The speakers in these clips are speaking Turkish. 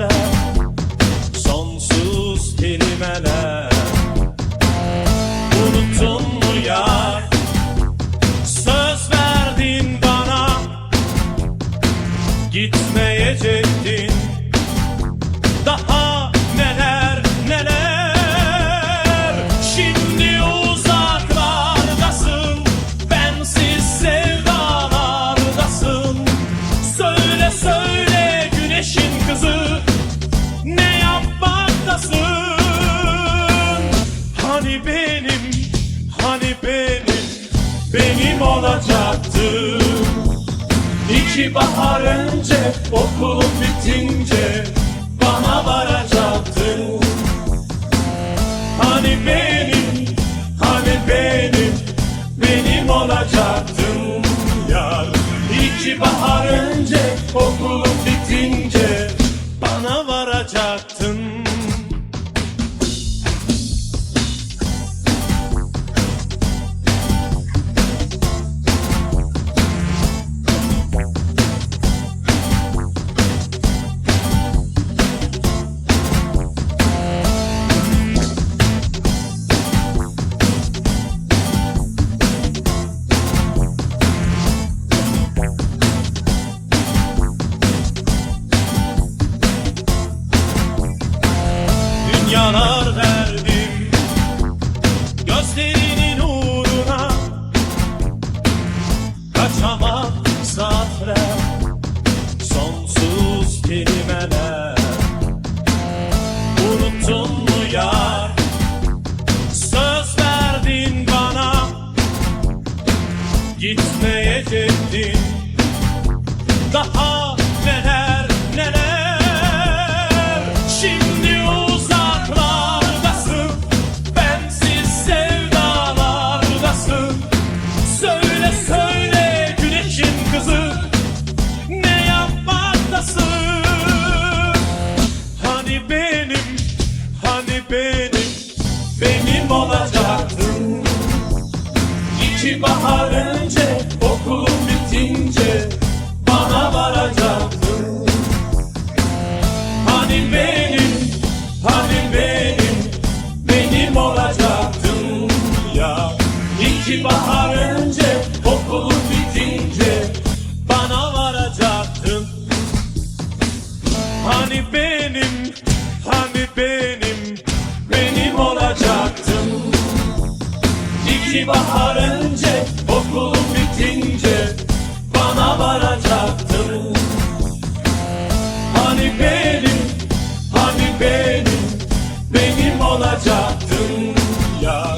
saatler Sonsuz kelimeler Unuttun mu yar Söz verdin bana. Gitmeyecektin Benim olacaktın İki bahar önce okulun bitince Lost in Benim olacaktın okulun bitince bana varacaktın Hani benim, hani benim, benim olacaktın ya İki bahar İki bahar önce okulun bitince bana varacaktın. Hani benim, hani benim, benim olacaktın. Ya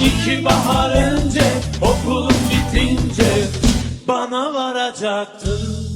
İki bahar önce okulun bitince bana varacaktın